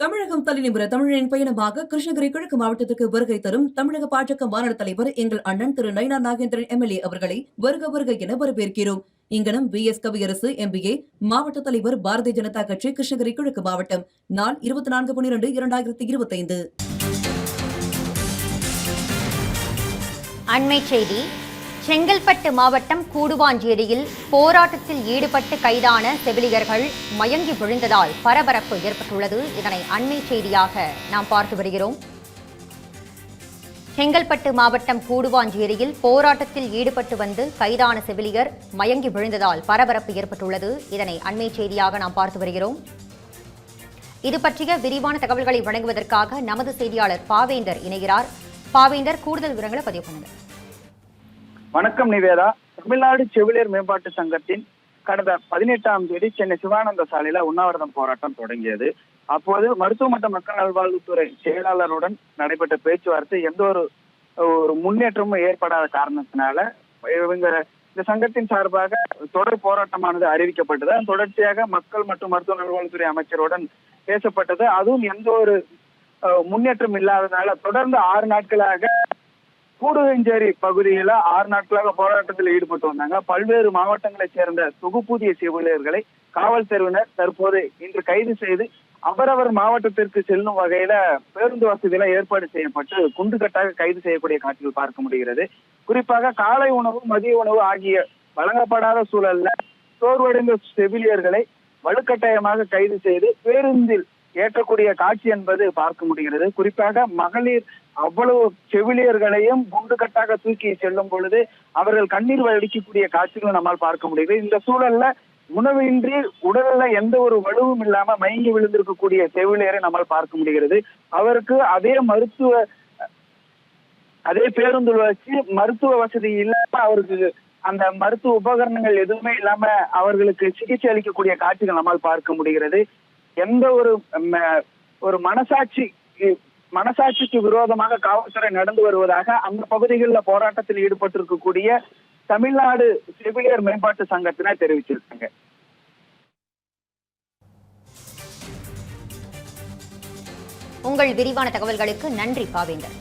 தமிழகம் தலைநிமிர தமிழனின் பயணமாக கிருஷ்ணகிரி கிழக்கு மாவட்டத்துக்கு வருகை தரும் தமிழக பாஜக மாநில தலைவர் எங்கள் அண்ணன் திரு நயினா நாகேந்திரன் எம்எல்ஏ அவர்களை வருக வருக என வரவேற்கிறோம். இங்கனம் வி. எஸ். கவியரசு எம்பிஏ மாவட்ட தலைவர் பாரதிய ஜனதா கட்சி கிருஷ்ணகிரி கிழக்கு மாவட்டம் நாள் இருபத்தி நான்கு பன்னிரண்டு இரண்டாயிரத்தி இருபத்தைந்து. அண்மை செய்தி செங்கல்பட்டு மாவட்டம் கூடுவாஞ்சேரியில் போராட்டத்தில் ஈடுபட்டு கைதான செவிலியர்கள் மயங்கி விழுந்ததால் பரபரப்பு ஏற்பட்டுள்ளது. இதனை அண்மை செய்தியாக நாம் பார்த்து வருகிறோம். செங்கல்பட்டு மாவட்டம் கூடுவாஞ்சேரியில் போராட்டத்தில் ஈடுபட்டு வந்து கைதான செவிலியர் மயங்கி விழுந்ததால் பரபரப்பு ஏற்பட்டுள்ளது. இதனை அண்மை செய்தியாக நாம் பார்த்து வருகிறோம். இது பற்றிய விரிவான தகவல்களை வழங்குவதற்காக நமது செய்தியாளர் பாவேந்தர் இணைகிறார். பாவேந்தர் கூடுதல் விவரங்களை பதிவு பண்ணுங்கள். வணக்கம் நிவேதா. தமிழ்நாடு செவிலியர் மேம்பாட்டு சங்கத்தின் கடந்த பதினெட்டாம் தேதி சென்னை சிவானந்த சாலையில உண்ணாவிரதம் போராட்டம் தொடங்கியது. அப்போது மருத்துவ மற்றும் மக்கள் நல்வாழ்வுத்துறை செயலாளருடன் நடைபெற்ற பேச்சுவார்த்தை எந்த ஒரு ஒரு முன்னேற்றமும் ஏற்படாத காரணத்தினால இவங்க இந்த சங்கத்தின் சார்பாக தொடர் போராட்டமானது அறிவிக்கப்பட்டது. தொடர்ச்சியாக மக்கள் மற்றும் மருத்துவ நல்வாழ்வுத்துறை அமைச்சருடன் பேசப்பட்டது. அதுவும் எந்த ஒரு அஹ், முன்னேற்றம் இல்லாததால தொடர்ந்து ஆறு நாட்களாக கூடுவெஞ்சேரி பகுதியில ஆறு நாட்களாக போராட்டத்தில் ஈடுபட்டு வந்தாங்க. பல்வேறு மாவட்டங்களைச் சேர்ந்த தொகுப்பூதிய செவிலியர்களை காவல்துறையினர் தற்போது இன்று கைது செய்து அவரவர் மாவட்டத்திற்கு செல்லும் வகையில பேருந்து வசதியில ஏற்பாடு செய்யப்பட்டு குண்டுகட்டாக கைது செய்யக்கூடிய காட்சிகள் பார்க்க முடிகிறது. குறிப்பாக காலை உணவு மதிய உணவு ஆகிய வழங்கப்படாத சூழல்ல சோர்வடைந்த செவிலியர்களை வலுக்கட்டாயமாக கைது செய்து பேருந்தில் ஏற்றக்கூடிய காட்சி என்பது பார்க்க முடிகிறது. குறிப்பாக மகளிர் அவ்வளவு செவிலியர்களையும் குண்டுகட்டாக தூக்கி செல்லும் பொழுது அவர்கள் கண்ணீர் வடிக்கக்கூடிய காட்சிகளை நம்மால் பார்க்க முடிகிறது. இந்த சூழல்ல உணவின்றி உடல்ல எந்த ஒரு வலுவும் இல்லாம மயங்கி விழுந்திருக்கக்கூடிய செவிலியரை நம்மால் பார்க்க முடிகிறது. அவருக்கு அதே மருத்துவ அதே பேருந்து வச்சு மருத்துவ வசதி இல்லாம அவருக்கு அந்த மருத்துவ உபகரணங்கள் எதுவுமே இல்லாம அவர்களுக்கு சிகிச்சை அளிக்கக்கூடிய காட்சிகள் நம்மால் பார்க்க முடிகிறது. எந்த ஒரு ஒரு மனசாட்சி மனசாட்சிக்கு விரோதமாக காவல்துறை நடந்து வருவதாக அந்த பகுதிகளில் போராட்டத்தில் ஈடுபட்டிருக்கக்கூடிய தமிழ்நாடு செவிலியர் மேம்பாட்டு சங்கத்தினர் தெரிவிச்சிருக்காங்க. உங்கள் விரிவான தகவல்களுக்கு நன்றி பாவேந்தர்.